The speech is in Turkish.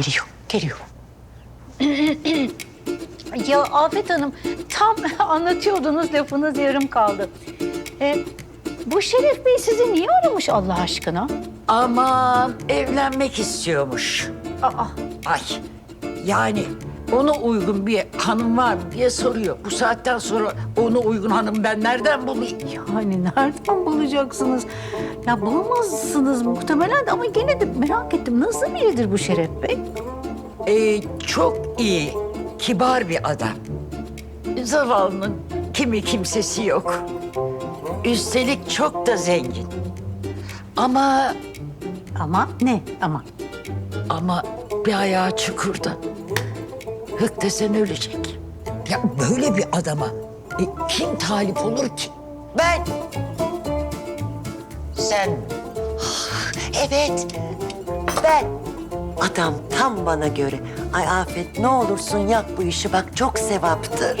Geliyor, geliyor. ya Afet Hanım tam anlatıyordunuz lafınız yarım kaldı. Ee, bu Şeref Bey sizi niye aramış Allah aşkına? Aman evlenmek istiyormuş. Aa, Ay yani ona uygun bir hanım var mı diye soruyor. Bu saatten sonra ona uygun hanım ben nereden bulayım? yani nereden bulacaksınız? Ya bulamazsınız muhtemelen ama gene de merak ettim. Nasıl biridir bu Şeref Bey? Ee, çok iyi, kibar bir adam. Zavallının kimi kimsesi yok. Üstelik çok da zengin. Ama Ama ne ama? ama bir ayağı çukurda. Hık desen ölecek. Ya böyle bir adama e, kim talip olur ki? Ben. Sen. Evet. Ben. Adam tam bana göre. Ay Afet ne olursun yap bu işi bak çok sevaptır.